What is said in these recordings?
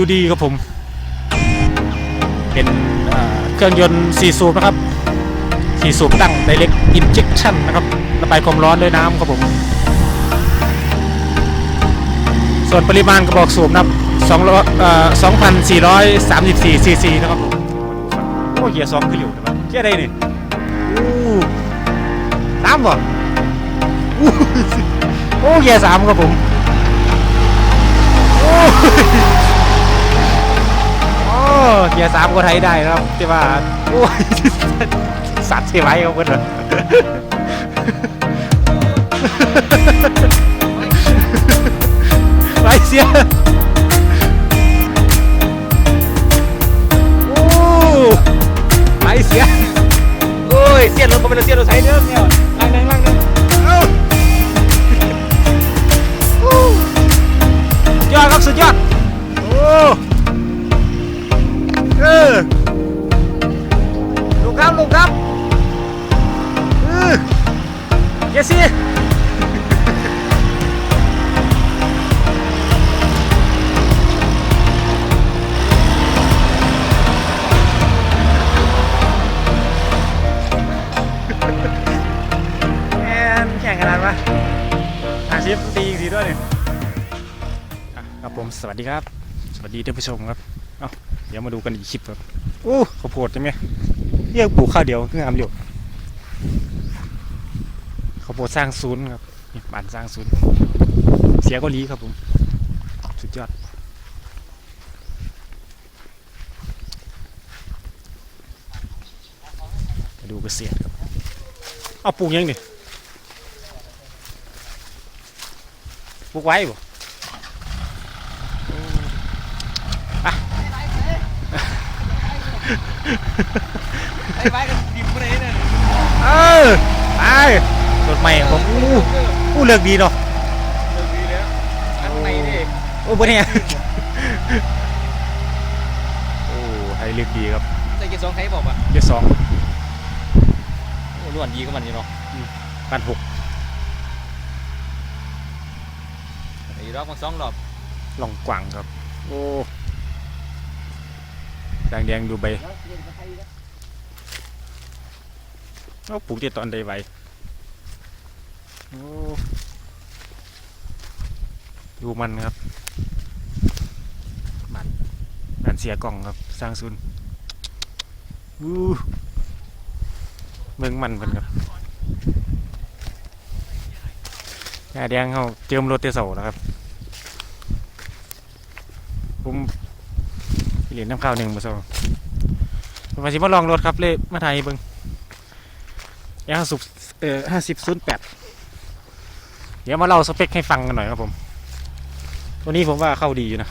WD ครับผม เป็นเครื่องยนต์4สูบนะครับ4สูบตั้ง Direct Injection นะครับ ระบายความร้อนด้วยน้ำครับผม ส่วนปริมาณกระบอกสูบนะครับ2ร้อยเอ่อ2,434ซีซีนะครับผมโอ้เกียร์สองขึ้นเร็วนะครับเกียร์ใดนี่อู้สามบ่โอ้เกียร์สามครับผมโอ้ เกียสามก็ไทยได้นะครับแต่ว่าโอ้ยสัตว์เสียไว้ครับเพื่อนไรเสียโอ้ไรเสียโอ้ยเสียรถก็เป็นเสียรถไทยเด้อเนี่ยล่างนึงล่างนึงเอ้าโอ้สุดยอดครับสุดยอดโอ้ เออลูกครับลูกครับเออเยสซี่แอนแข่งขนาดวะอาชีพตีอีกทีด้วยนี่อะครับผมสวัสดีครับ สวัสดีท่านผู้ชมครับเอาเดี๋ยวมาดูกันอีกคลิปครับโอ้ข้าวโพดใช่ไหมเรียกปลูกข้าวเดียวงามเดียวข้าวโพดสร้างศูนย์ครับบ้านสร้างศูนย์ เสียก็ลีครับผม สุดยอดมาดูเกษตรครับ เอาปลูกยังนี่ปลูกไว้บ่อะ ไอ้ไม้กันดิบมาเลยเนี่ยเออไปรถใหม่ของผมอู้อู้เลือกดีเนาะเลิกดีแล้วอันไหนนี่โอ้บ่เนี่ยโอ้ให้เลือกดีครับใส่เกียร์สองใครบอกว่าเดี๋ยวสองโอ้ล้วนดีก็มันอยู่เนาะพันหกไอ้รอบมันสองรอบลองกว่างครับ โอ้ แดงแดงดูใบเอาปลูกที่ตอนใดไว้ดูมันครับ มันมันเสียกล่องครับ สร้างซุนวู้เมืองมันเพิ่นครับยาแดงเขาเจิมรถเตเสาแล้วครับผม เหรียญน้ำข้าวหนึ่งมาสองมมาชิมาลองรถครับ เลยมาไทยเบิ้งยาสุบเอ่อห้าสิบศูนย์แปดเดี๋ยวมาเล่าสเปคให้ฟังกันหน่อยครับผม ตัวนี้ผมว่าเข้าดีอยู่นะ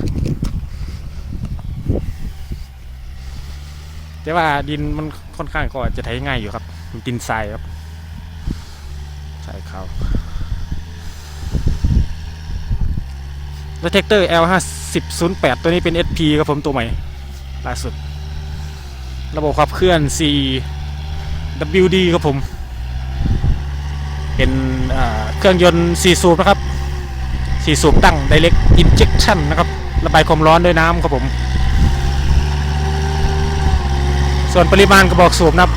แต่ว่าดินมันค่อนข้างก็จะไถง่ายอยู่ครับมันดินทรายครับทรายขาวแล้วเทคเตอร์ L 5 0 0 8ตัวนี้เป็น SP ครับผมตัวใหม่ ล่าสุด ระบบขับเคลื่อน C WD ครับผม เป็นเครื่องยนต์ 4 สูบนะครับ 4 สูบตั้ง Direct Injection นะครับ ระบายความร้อนด้วยน้ำครับผม ส่วนปริมาณกระบอกสูบนะครับ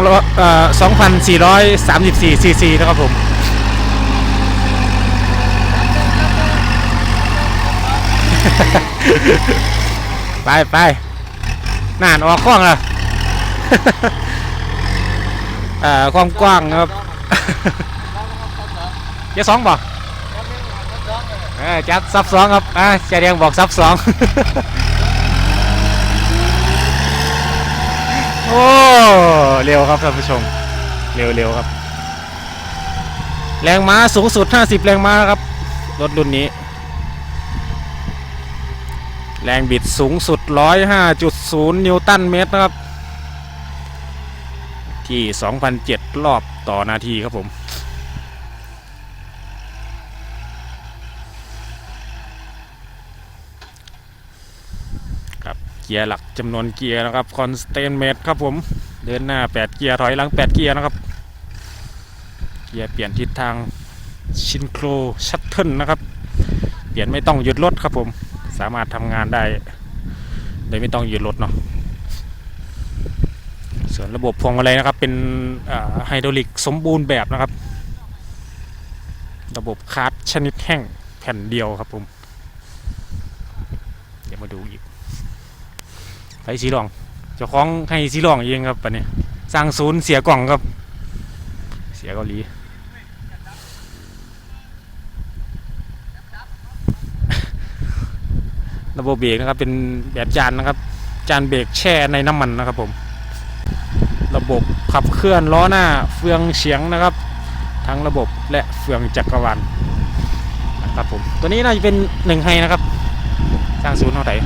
2ร้อยเอ่อ2,434ซีซีนะครับผมไปไป น่านออกกล้องแล้วเอ่อความกว้างนะครับเจ๊สองบอกจัดซับสองครับอ่าเจแดงบอกซับสองโอ้เร็วครับท่านผู้ชมเร็วเร็วครับ แรงม้าสูงสุด 50 แรงม้าครับรถรุ่นนี้ แรงบิดสูงสุด 105.0 นิวตันเมตรนะครับ ที่ 2,007 รอบต่อนาทีครับผม ครับเกียร์หลักจำนวนเกียร์นะครับ คอนสแตนเมตรครับผม เดินหน้า 8 เกียร์ ถอยหลัง 8 เกียร์นะครับ เกียร์เปลี่ยนทิศทางชินโครชัตเทิลนะครับ เปลี่ยนไม่ต้องหยุดรถครับผม สามารถทำงานได้โดยไม่ต้องยืนรถเนาะส่วนระบบพวงมาลัยนะครับเป็นไฮดรอลิกสมบูรณ์แบบนะครับ ระบบคาร์ดชนิดแห้งแผ่นเดียวครับผม เดี๋ยวมาดูอีกไปสีรองเจ้าของให้สีรองเองครับปันนี้สร้างศูนย์เสียกล่องครับ เสียเกาหลี ระบบเบรกนะครับเป็นแบบจานนะครับจานเบรกแช่ในน้ำมันนะครับผม ระบบขับเคลื่อนล้อหน้าเฟืองเฉียงนะครับ ทั้งระบบและเฟืองจักรวาลนะครับผมตัวนี้น่าจะเป็นหนึ่งไฮนะครับสร้างศูนย์เท่าไหร่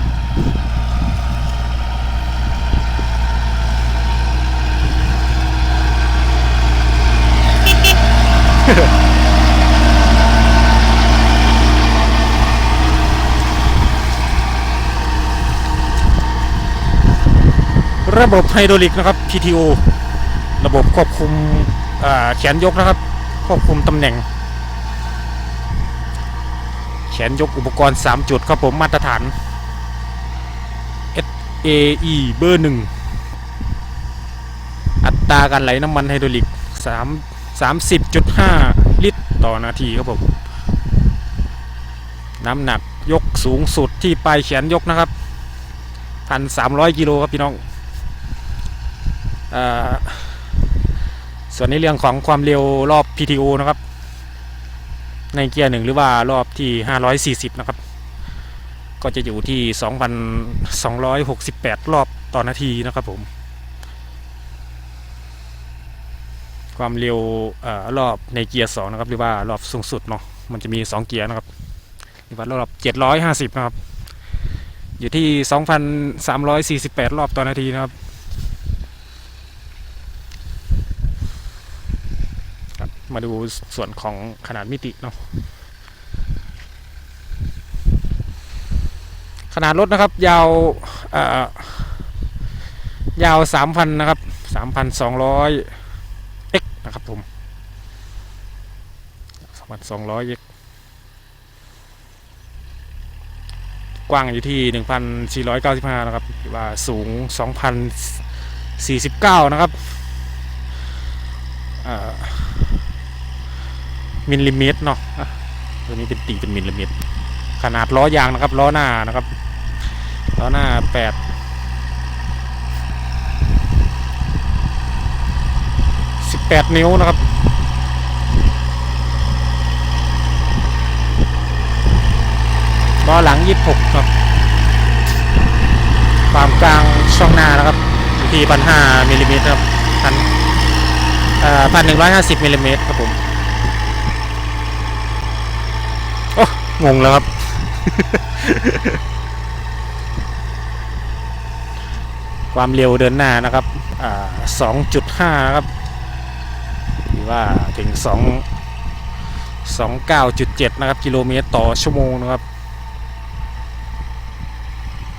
ระบบไฮดรอลิกนะครับ PTO ระบบควบคุมแขนยกนะครับ ควบคุมตำแหน่ง แขนยกอุปกรณ์ 3 จุดครับผมมาตรฐาน SAE เบอร์หนึ่งอัตราการไหลน้ำมันไฮดรอลิก3 30.5 ลิตรต่อนาทีครับผม น้ำหนักยกสูงสุดที่ปลายแขนยกนะครับ 1,300 กิโลครับพี่น้อง ส่วนในเรื่องของความเร็วรอบ PTO นะครับ ในเกียร์หนึ่งหรือว่ารอบที่ 540 นะครับ ก็จะอยู่ที่ 2,268 รอบต่อนาทีนะครับผม ความเร็วอรอบในเกียร์2นะครับหรือว่ารอบสูงสุดเนาะมันจะมี 2 เกียร์นะครับหรือว่ารอบ 750 นะครับ อยู่ที่ 2,348 รอบต่อนาทีนะครับ ครับ มาดูส่วนของขนาดมิติเนาะขนาดรถนะครับ ยาวเอ่อยาวสามพันนะครับสามพันสองร้อยเอ็กนะครับผมสามพันสองร้อยเอ็กกว้างอยู่ที่หนึ่งพันสี่ร้อยเก้าสิบห้านะครับว่าสูงสองพันสี่สิบเก้านะครับเอ่อ มิลลิเมตรเนาะตัวนี้เป็นตีเป็นมิลลิเมตร ขนาดล้อยางนะครับล้อหน้านะครับล้อหน้าแปดสิบแปดนิ้วนะครับล้อหลังยี่สิบหกครับความกลางช่องหน้านะครับที่พันห้ามิลลิเมตรครับพันเอ่อพันหนึ่งร้อยห้าสิบมิลลิเมตรครับผม โอ้ งงแล้วครับ ความเร็วเดินหน้านะครับอ่าสองจุดห้านะครับหรือว่าถึงสองสองเก้าจุดเจ็ดนะครับ กิโลเมตรต่อชั่วโมงนะครับ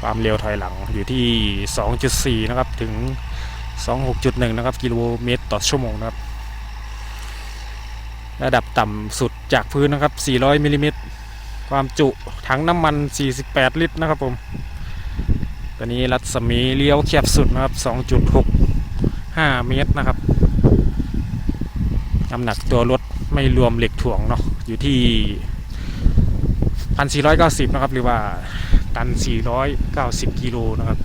ความเร็วถอยหลังอยู่ที่สองจุดสี่นะครับ ถึงสองหกจุดหนึ่งนะครับ กิโลเมตรต่อชั่วโมงนะครับ ระดับต่ำสุดจากพื้นนะครับ 400มิลลิเมตร ความจุถังน้ำมัน 48 ลิตรนะครับผมตัวนี้รัศมีเลี้ยวแคบสุดนะครับ 2.65 เมตรนะครับน้ำหนักตัวรถไม่รวมเหล็กถ่วงเนาะอยู่ที่ 1,490 นะครับ หรือว่าตัน 490 กิโลนะครับ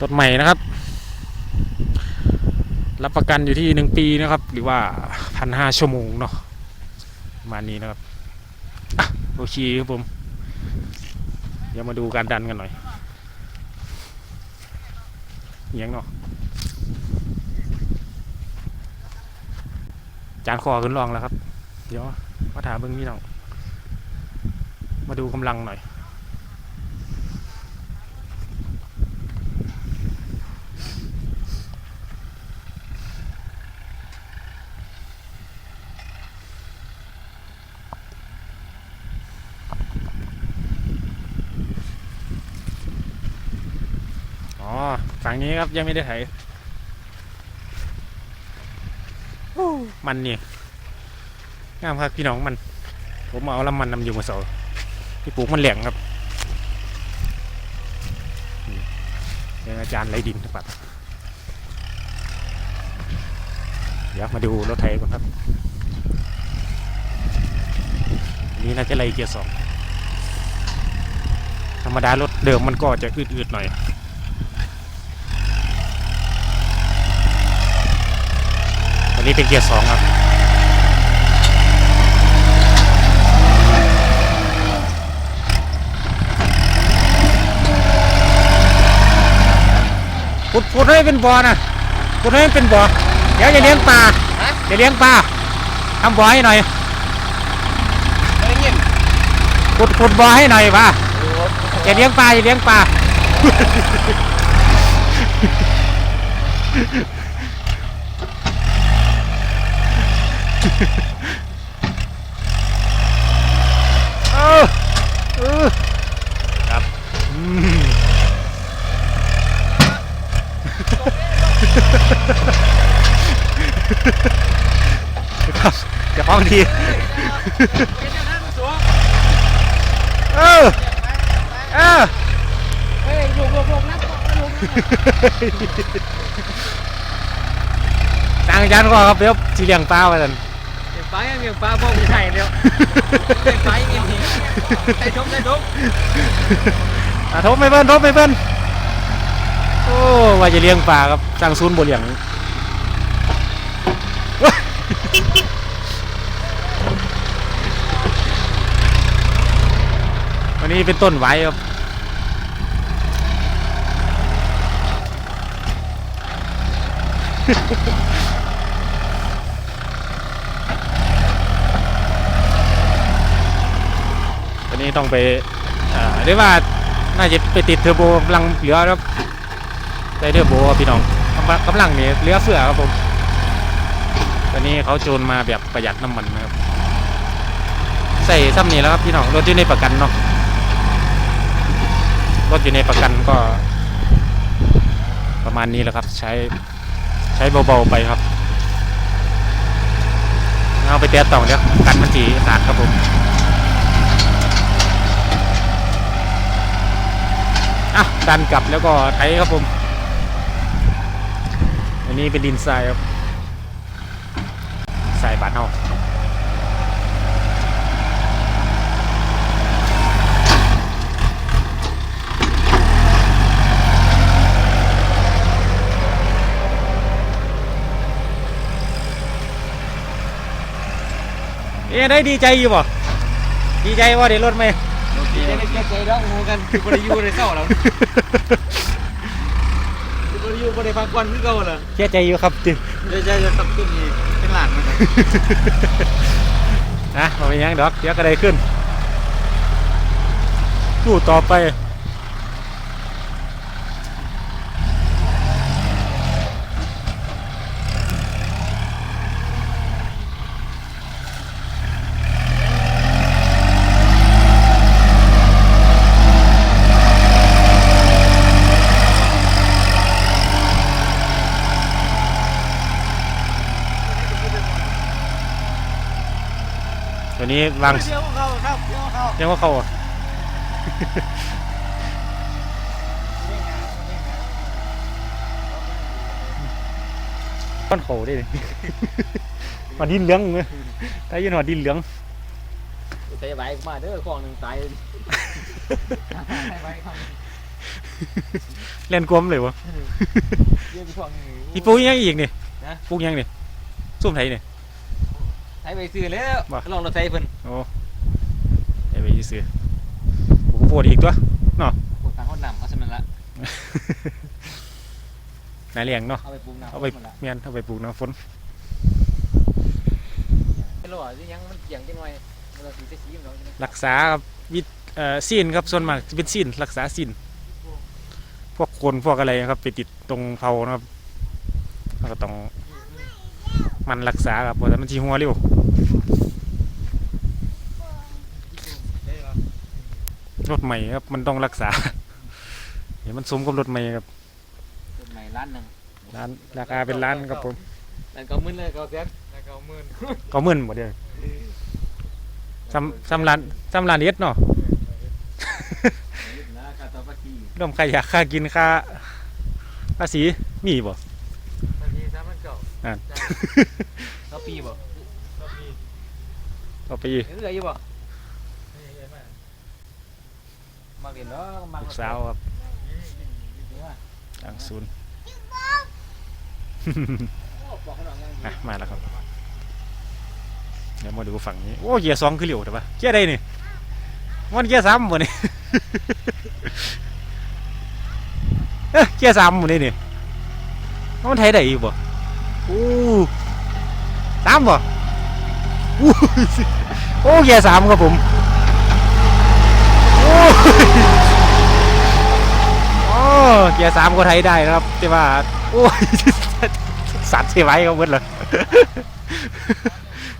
รถใหม่นะครับ รับประกันอยู่ที่หนึ่งปีนะครับ หรือว่าพันห้าชั่วโมงเนาะ ประมาณนี้นะครับโอเคครับผม เดี๋ยวมาดูการดันกันหน่อยเยียงเนาะจานคอขึ้นลองแล้วครับ เดี๋ยวมาถามเบิ้งนี่น้อง มาดูกำลังหน่อย ฝั่งนี้ครับยังไม่ได้ไถมันนี่งามครับพี่น้องมัน ผมเอาลำมันนำอยู่มาเสาที่ปลูกมันแหลงครับนี่เรื่องอาจารย์ไรดินนะครับ เดี๋ยวมาดูรถไถก่อนครับนนี่น่าจะไรเกียร์สองธรรมดารถเดิมมันก็จะอืดๆหน่อย นนี้เป็นเกียร์สองครับพุดพุดให้เป็นบ่อนะพุดให้เป็นบ่อ เดี๋ยวจะเลี้ยงปลาจะเลี้ยงปลาทำบ่อให้หน่อยอะไรเงี้ยพุดพุดบ่อให้หน่อยปลาจะเลี้ยงปลาจะเลี้ยงปลา เออเออครับอืมครับจะฟ้องทีเออเออเฮ้ยลูกลูกลูกนักลูกทางอาจารย์ก็ครับเดี๋ยวสีเลียงปลาไว้กัน เก็บปลาเก็บปลาพ่อผู้ชายเดียวเก็บปลาอย่างนี้ใส่ชมใส่ชมอะทบไม่เบิ้ลทบไม่เบิ้ลโอ้ว่าจะเลี้ยงปลาครับสร้างศูนย์บ่เลี้ยงว้ายวันนี้เป็นต้นไว้ครับันนี้ต้องไปอ่าเรียกว่าน่าจะไปติดเทอร์โบกำลังเหลือครับใส่เทอร์โบพี่น้องกำลังกำลังนี่เหลือเฟือครับผมตอนนี้เขาจูนมาแบบประหยัดน้ำมันนะครับใส่ซ้ำนี้แล้วครับพี่น้องรถอยู่ในประกันเนาะรถอยู่ในประกันก็ ประมาณนี้แหละครับ ใช้ใช้เบาๆไปครับเอาไปเตะต่อเดี๋ยวกันมันสีขาดครับผม อะดันกลับแล้วก็ไถครับผม อันนี้เป็นดินทรายครับทรายบานเฮาเอ๊ะได้ดีใจอยู่บ่ดีใจว่าได้รถไหม ดีใจได้แก้ใจแล้วโมกันบริยูบริเศร้าแล้วบริยูบริพักวันคือเก่าเลยเชื่อใจอยู่ครับจิเดี๋ยวจะจะตับขึ้นอีกเป็นหลานมันนะมาเป็นยังดอกเดี๋ยวก็ได้ขึ้นสู้ต่อไป ตัวนี้วางเที่ยวเขาครับเที่ยวเขาเรียกว่าเขาอะก้อนเขาได้เลยมาดินเหลืองเลยตายยืนหัวดินเหลืองใส่ใบมาเด้อของหนึ่งตายใบของเล่นกลมเลยวะเยี่ยมของอีปูยังอีกนี่นะปูยังนี่ซุ่มไทยนี่ ใช้ใบซื้อแล้วบ่ ลองเราใช้เพิ่นโอ้ไอ้ไปซื้อผมก็ปวดอีกตัวปวดทางห้องน้ำเอาสมันละนายเลี้ยงเนาะเอาไปปรุงน้ำเอาไปมันละเมียนเอาไปปลูกน้ำฝนไม่รู้อะยังมันเกี่ยงจังหน่อยมันสีจะสีมันรักษาครับวิตเอ่อซีนครับส่วนมากจะเป็นซีนรักษาซีนพวกคนพวกอะไรนะครับ ไปติดตรงเผานะครับเราก็ต้องมันรักษาครับเพราะว่ามันชีหัวเร็ว รถใหม่ครับ มันต้องรักษา เดี๋ยวมันสมกับรถใหม่ครับต้นใหม่ล้านหนึ่งร้านราคาเป็นล้านครับผมแล้วก็มื่นเลยก็เสียแล้วก็มื่นก็หมื่นหมดเลยแซ้ำซ้ำลานซ้ำลานเอ็ดเนาะนะกาตาปาทีร่วมใครอยากค่ากินค่าภาษีมีบ่ปาทีสามพันเก้าอ่านต่อปีบ่ เอาไปยังเหลืออยู่บ่มาเรียนเนาะมาลูกสาวครับทางศูนย์บอกเขาหน่อยยังอะมาแล้วครับ เดี๋ยวมาดูฝั่งนี้ โอ้เกียร์สองคือเหลียวแต่ปะเกียร์ใดนี่มันเกียร์สามหมดนี่เอ้ยเกียร์สามหมดนี่นี่มันไทยได้อีกบ่อู้สามบ่อู้ โอ้เกียร์สามครับผมโอ้ยโอ้เกียร์สามก็ไทยได้นะครับแต่ว่าโอ้ยสัตว์เสียไว้เขาเบิดเลย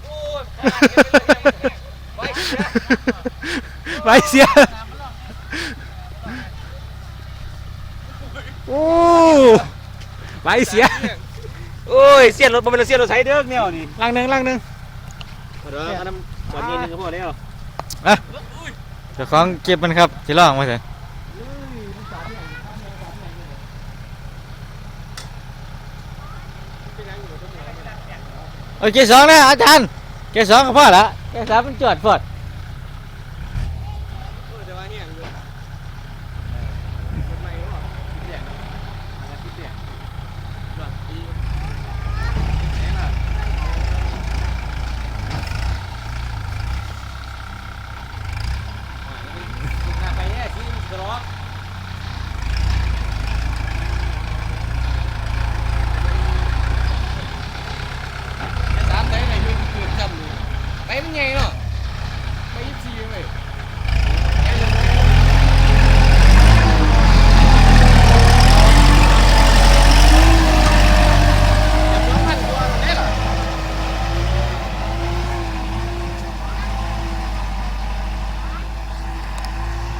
โอ้ยไว้ไว้เสียโอ้ไว้เสียโอ้ยเสียรถบ่เป็นรถเสียรถไถเด้อแนวนี่ลังหนึงลังหนึงเดี๋ยวอันนั้น ก่อนเย็นนึงก็พอแล้วเจ้าของเก็บมันครับสิลองมาเถอะโอเคสองนะอาจารย์เกสองก็พอละเกสามมันจอดพอดเดี๋ยวเนี่ยอยู่คนใหม่หรือเปล่าคิดแดงนะคิดแดงหลังปีแดงอะหน้าไปแน่ที่กระรอกสามใจไหนยืนเกือบจำเลยไปมันไงเนาะไปยี่สิบสี่เลย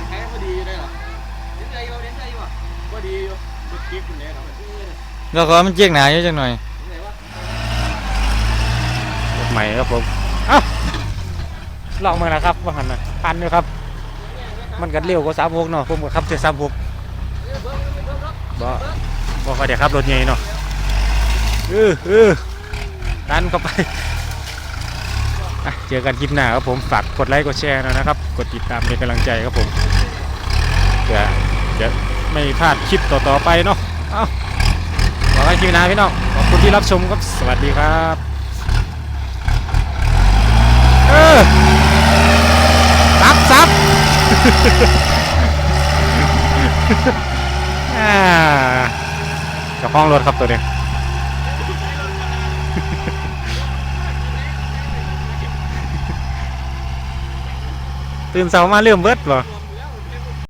แพ้พอดีได้หรอเล่นใจอยู่เล่นใจอยู่อะพอดีอยู่จุดคลิปคุณแน่นอน เราขอมันเจียกหนาอยู่จังหน่อยไหนวะรถใหม่ครับผมเอ้าลองมาแล้วครับว่าหันนะพันอยู่ครับ มันกันเร็วกว่าสามหกเนาะผมก็ขับเจ็ดสามหกบ่บ่ค่อยได้ขับรถใหญ่เนาะเออเออดันเข้าไปอะเจอกันคลิปหน้าครับผมฝากกดไลค์กดแชร์หนอยนะครับ กดติดตามเป็นกำลังใจครับผมเพื่อจะไม่พลาดคลิปต่อๆไปเนาะเอ้าขอให้ คลิปน้าพี่น้อง ขอบคุณที่รับชมครับ สวัสดีครับเออซับซับอ่าเจ้องรถครับตัวนี้ตื่นเช้ามาเริ่มเบิดบ่